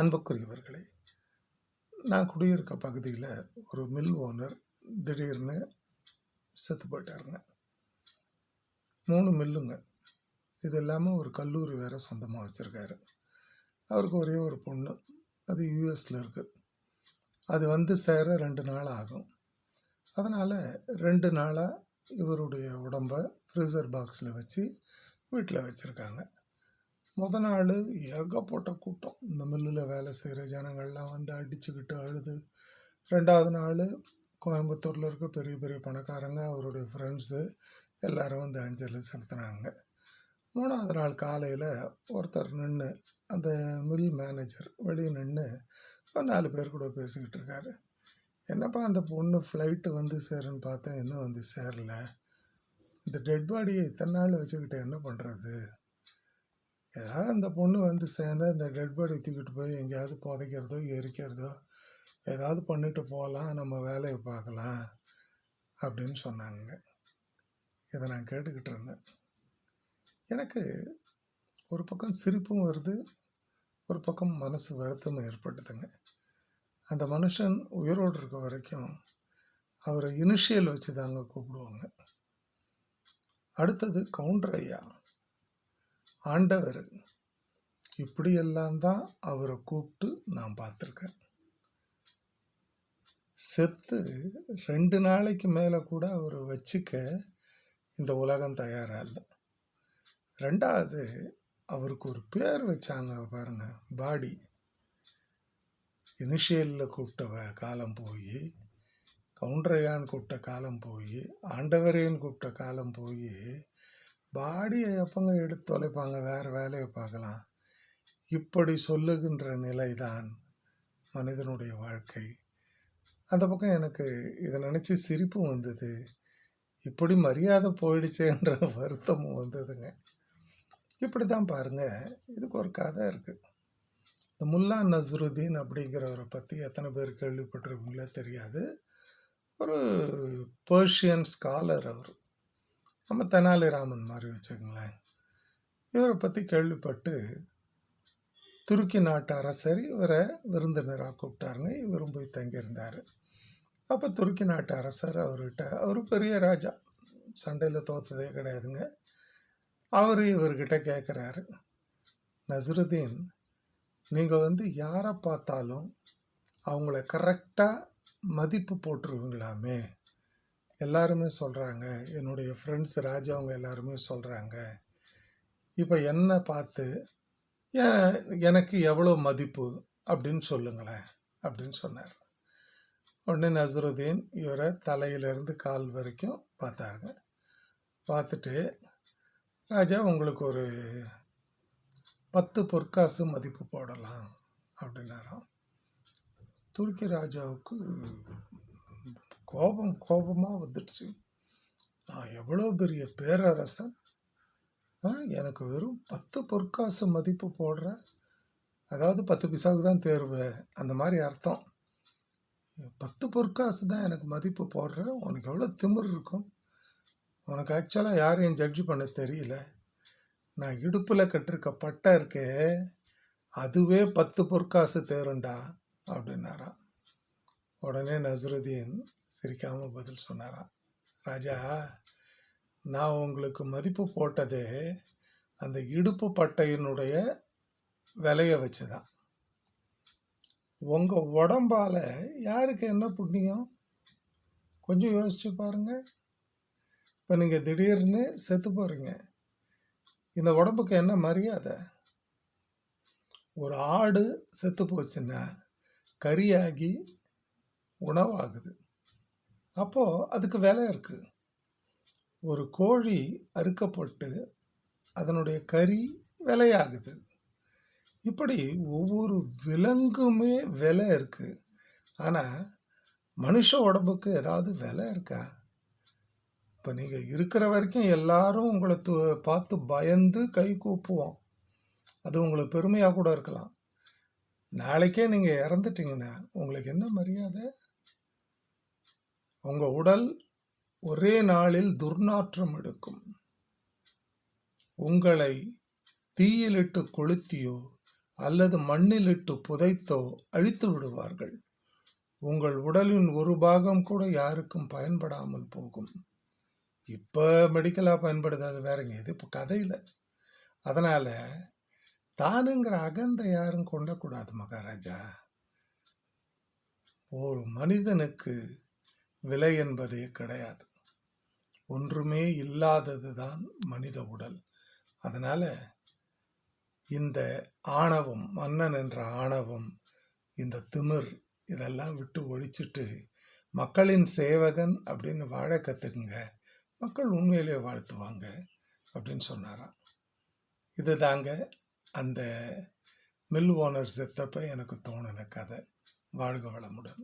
அன்புக்குரியவர்களே நான் குடியிருக்க பகுதியில் ஒரு மில் ஓனர் திடீர்னு செத்து போயிட்டாருங்க. மூணு மில்லுங்க இது இல்லாமல் ஒரு கல்லூரி வேற சொந்தமாக வச்சுருக்காரு. அவருக்கு ஒரே ஒரு பொண்ணு. அது யூஎஸில் இருக்குது அது வந்து சேர ரெண்டு நாள் ஆகும். அதனால் ரெண்டு நாளாக இவருடைய உடம்பை ஃப்ரீசர் பாக்ஸில் வச்சு வீட்டில் வச்சுருக்காங்க. முத நாள் ஏகப்பட்ட கூட்டம். இந்த மில்லில் வேலை செய்கிற ஜனங்கள்லாம் வந்து அடிச்சுக்கிட்டு அழுது. ரெண்டாவது நாள் கோயம்புத்தூரில் இருக்க பெரிய பெரிய பணக்காரங்க அவருடைய ஃப்ரெண்ட்ஸு எல்லாரும் வந்து அஞ்சலி செலுத்துனாங்க. மூணாவது நாள் காலையில் ஒருத்தர் நின்று அந்த மில் மேனேஜர் வெளியே நின்று ஒரு நாலு பேர் கூட பேசிக்கிட்டு இருக்காரு. என்னப்பா அந்த பொண்ணு ஃப்ளைட்டு வந்து சேருன்னு பார்த்தேன் இன்னும் வந்து சேரல. இந்த டெட் பாடியை இத்தனை நாள் வச்சுக்கிட்டு என்ன பண்ணுறது ஏதாவது அந்த பொண்ணு வந்து சேர்ந்து இந்த டெட் பாடி தூக்கிட்டு போய் எங்கேயாவது புதைக்கிறதோ எரிக்கிறதோ ஏதாவது பண்ணிட்டு போகலாம் நம்ம வேலையை பார்க்கலாம் அப்படின்னு சொன்னாங்க. இதை நான் கேட்டுக்கிட்டு இருந்தேன். எனக்கு ஒரு பக்கம் சிரிப்பும் வருது ஒரு பக்கம் மனசு வருத்தமும் ஏற்பட்டுதுங்க. அந்த மனுஷன் உயிரோடு இருக்க வரைக்கும் அவரை இனிஷியல் வச்சு தாங்க கூப்பிடுவாங்க. அடுத்தது கவுண்டர் ஐயா. ஆண்டவர். இப்படியெல்லாம் தான் அவரை கூப்பிட்டு நான் பார்த்துருக்கேன். செத்து ரெண்டு நாளைக்கு மேலே கூட அவரை வச்சுக்க இந்த உலகம் தயாராக இல்லை. ரெண்டாவது அவருக்கு ஒரு பேர் வச்சாங்க பாருங்க பாடி. இனிஷியலில் கூப்பிட்டவ காலம் போய் கவுண்டரையான்னு கூப்பிட்ட காலம் போய் ஆண்டவரேன்னு கூப்பிட்ட காலம் போய் பாடியை எப்பங்க எடுத்து தொலைப்பாங்க வேறு வேலையை பார்க்கலாம். இப்படி சொல்லுகின்ற நிலைதான் மனிதனுடைய வாழ்க்கை. அந்த பக்கம் எனக்கு இதை நினச்சி சிரிப்பும் வந்தது. இப்படி மரியாதை போயிடுச்சேன்ற வருத்தமும் வந்ததுங்க. இப்படி தான் பாருங்க இதுக்கு ஒரு கதை இருக்குது இந்த முல்லா நஸ்ருதீன் அப்படிங்கிறவரை பற்றி எத்தனை பேர் கேள்விப்பட்டிருக்கீங்களோ தெரியாது. ஒரு பர்ஷியன் ஸ்காலர் அவர். நம்ம தெனாலிராமன் மாதிரி வச்சுக்கோங்களேன். இவரை பற்றி கேள்விப்பட்டு துருக்கி நாட்டு அரசர் இவரை விருந்தினராக கூப்பிட்டாருங்க. இவரும் போய் தங்கியிருந்தார். அப்போ துருக்கி நாட்டு அரசர் அவர்கிட்ட அவர் பெரிய ராஜா. சண்டையில் தோத்ததே கிடையாதுங்க. அவர் இவர்கிட்ட கேட்குறாரு நஸ்ருதீன் நீங்கள் வந்து யாரை பார்த்தாலும் அவங்கள கரெக்டாக மதிப்பு போட்டுருவீங்களாமே? எல்லாருமே சொல்கிறாங்க என்னுடைய ஃப்ரெண்ட்ஸ் ராஜா அவங்க எல்லாருமே சொல்கிறாங்க இப்போ என்ன பார்த்து எனக்கு எவ்வளோ மதிப்பு? அப்படின்னு சொல்லுங்களேன் அப்படின்னு சொன்னார். உடனே நசருதீன் இவரை தலையிலேருந்து கால் வரைக்கும் பார்த்தாருங்க. பார்த்துட்டு ராஜா உங்களுக்கு ஒரு பத்து பொற்காசு மதிப்பு போடலாம். அப்படின்னாராம். துருக்கி ராஜாவுக்கு கோபம் கோபமாக வந்துடுச்சு. நான் எவ்வளோ பெரிய பேரரசன்? ஆ, எனக்கு வெறும் பத்து பொற்காசு மதிப்பு போடுறேன் அதாவது பத்து பிசாவுக்கு தான் தேர்வு அந்த மாதிரி அர்த்தம். பத்து பொற்காசு தான் எனக்கு மதிப்பு போடுற உனக்கு எவ்வளோ திமிர் இருக்கும்? உனக்கு ஆக்சுவலாக யாரையும் ஜட்ஜ் பண்ண தெரியல. நான் இடுப்பில் கட்டிருக்க பட்டை இருக்கே அதுவே பத்து பொற்காசு தேருண்டா அப்படின்னாரான் உடனே நஸ்ருதீன் சிரிக்காமல் பதில் சொன்னாராம். ராஜா நான் உங்களுக்கு மதிப்பு போட்டதே அந்த இடுப்பு பட்டையினுடைய விலையை வச்சு தான். உங்கள் உடம்பால் யாருக்கு என்ன புண்ணியம்? கொஞ்சம் யோசிச்சு பாருங்கள் இப்போ நீங்கள் திடீர்னு செத்து போகிறீங்க இந்த உடம்புக்கு என்ன மரியாதை? ஒரு ஆடு செத்து போச்சுன்னா கறியாகி உணவாகுது. அப்போது அதுக்கு விலை இருக்குது ஒரு கோழி அறுக்கப்பட்டு அதனுடைய கறி விலையாகுது. இப்படி ஒவ்வொரு விலங்குமே விலை இருக்குது ஆனால் மனுஷ உடம்புக்கு ஏதாவது விலை இருக்கா? இப்போ நீங்கள் இருக்கிற வரைக்கும் எல்லாரும் உங்களை து பார்த்து பயந்து கை கூப்புவோம். அது உங்களுக்கு பெருமையாக கூட இருக்கலாம். நாளைக்கே நீங்கள் இறந்துட்டீங்கன்னா உங்களுக்கு என்ன மரியாதை? உங்கள் உடல் ஒரே நாளில் துர்நாற்றம் எடுக்கும். உங்களை தீயிலிட்டு கொளுத்தியோ அல்லது மண்ணிலிட்டு புதைத்தோ அழித்து விடுவார்கள். உங்கள் உடலின் ஒரு பாகம் கூட யாருக்கும் பயன்படாமல் போகும். இப்போ மெடிக்கலாக பயன்படுது அது வேறங்க. இது இப்போ கதையில். அதனால் தானுங்கிற அகந்தை யாரும் கொண்டக்கூடாது மகாராஜா. ஒரு மனிதனுக்கு விலை என்பதே கிடையாது. ஒன்றுமே இல்லாதது தான் மனித உடல். அதனால் இந்த ஆணவம் மன்னன் என்ற ஆணவம் இந்த திமிர் இதெல்லாம் விட்டு ஒழிச்சிட்டு மக்களின் சேவகன் அப்படின்னு வாழ கற்றுக்குங்க மக்கள் உண்மையிலே வாழ்த்துவாங்க அப்படின்னு சொன்னாராம். இது தாங்க அந்த மில் ஓனர் செத்தப்ப எனக்கு தோணின கதை. வாழ்க வளமுடன்.